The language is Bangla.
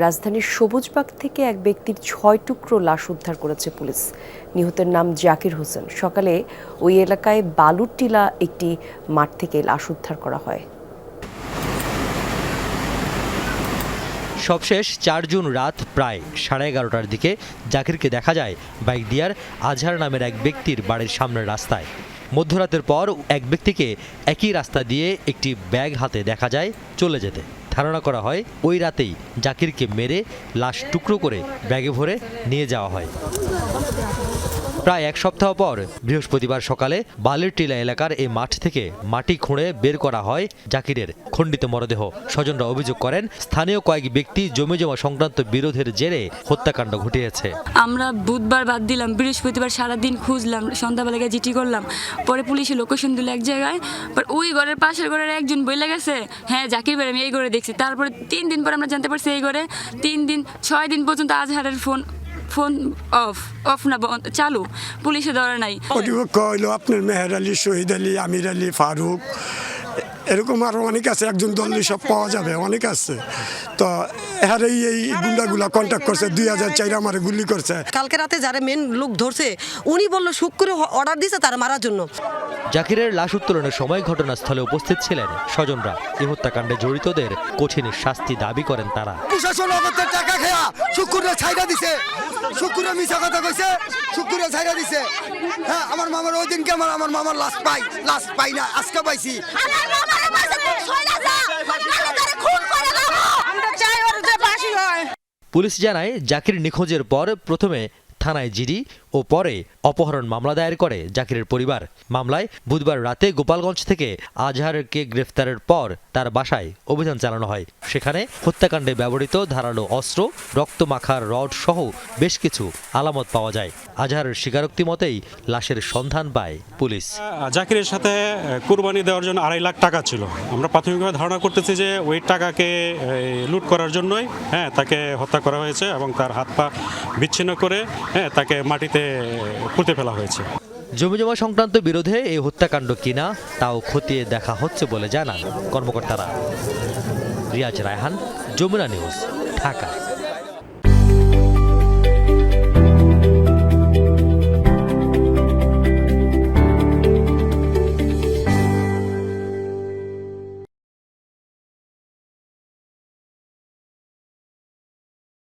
রাজধানীর সবুজবাগ থেকে এক ব্যক্তির ছয় টুকরো লাশ উদ্ধার করেছে পুলিশ। নিহতের নাম জাকির হোসেন। সকালে ওই এলাকায় বালুর টিলা একটি মাঠ থেকে লাশ উদ্ধার করা হয়। সবশেষ চার জুন রাত প্রায় সাড়ে এগারোটার দিকে জাকিরকে দেখা যায় বাইক দিয়ার আজহার নামের এক ব্যক্তির বাড়ির সামনের রাস্তায়। মধ্যরাতের পর এক ব্যক্তিকে একই রাস্তা দিয়ে একটি ব্যাগ হাতে দেখা যায় চলে যেতে। ধারণা করা হয়, ওই রাতেই জাকিরকে মেরে লাশ টুকরো করে ব্যাগে ভরে নিয়ে যাওয়া হয়। প্রায় এক সপ্তাহ পর বৃহস্পতিবার সকালে বালির টিলা এলাকার এই মাঠ থেকে মাটি খুঁড়ে বের করা হয় জাকিরের খণ্ডিত মরদেহ। স্বজনরা অভিযোগ করেন, স্থানীয় কয়েক ব্যক্তি জমি জমা সংক্রান্ত বিরোধের জেরে হত্যাকাণ্ড ঘটিয়েছে। আমরা বুধবার বাদ দিলাম, বৃহস্পতিবার সারাদিন খুঁজলাম, সন্ধ্যাবেলা জিটি করলাম। পরে পুলিশে লোকেশন দিল এক জায়গায় ওই ঘরের পাশের ঘরের একজন বইলে গেছে হ্যাঁ জাকির ভাই, আমি এই ঘরে দেখছি। তারপরে তিন দিন পর আমরা জানতে পারছি এই ঘরে তিন দিন, ছয় দিন পর্যন্ত আজহারের ফোন ফোন অফ অফ না চালু, পুলিশে ধরে নাই। কর্তৃপক্ষ হইল আপনার মেহের আলী, শহীদ আলী, আমির আলী, ফারুক এরকম আরও অনেক আছে একজন দল্লি সব পাওয়া যাবে অনেক আছে। তো এহারেই এই এই গুন্ডাগুলা কন্ট্যাক্ট করছে দুই হাজার চাইরা আমারে গুলি করছে। কালকে রাতে যারা মেন লোক ধরছে উনি বলল শুক্র অর্ডার দিছে তার মারার জন্য। জাকিরের লাশ উত্তোলনের সময় ঘটনাস্থলে উপস্থিত ছিলেন স্বজনরা। এই হত্যাকাণ্ডে জড়িতদের কঠিন শাস্তি দাবি করেন তারা। প্রশাসন টাকা খেয়া শুকুরে ছাইরা দিছে। শুকুরে মিছা কথা কইছে শুকুরে ছাইরা দিছে। হ্যাঁ আমার মামার ওই দিনকে আমার আমার মামার লাশ পাই লাশ পাই না আজকে পাইছি। পুলিশ জানায় জাকির নিখোঁজের পর প্রথমে থানায় জিডি ও পরে অপহরণ মামলা দায়ের করে জাকিরের পরিবার। মামলায় বুধবার রাতে গোপালগঞ্জ থেকে আজহারকে গ্রেফতারের পর তার বাসায় অভিযান চালানো হয়। সেখানে হত্যাকাণ্ডে ব্যবহৃত ধারালো অস্ত্র, রক্তমাখার রড সহ বেশ কিছু আলামত পাওয়া যায়। আজহারের স্বীকারোক্তি মতেই লাশের সন্ধান পায় পুলিশ। জাকিরের সাথে কুরবানি দেওয়ার জন্য আড়াই লাখ টাকা ছিল। আমরা প্রাথমিকভাবে ধারণা করতেছি যে ওই টাকাকে লুট করার জন্যই হ্যাঁ তাকে হত্যা করা হয়েছে এবং তার হাত পা বিচ্ছিন্ন করে হ্যাঁ তাকে মাটিতে পুঁতে ফেলা হয়েছে। জমিজমা সংক্রান্ত বিরোধে এই হত্যাকাণ্ড কিনা, তাও খতিয়ে দেখা হচ্ছে বলে জানান কর্মকর্তারা। রিয়াজ রায়হান, যমুনা নিউজ, ঢাকা।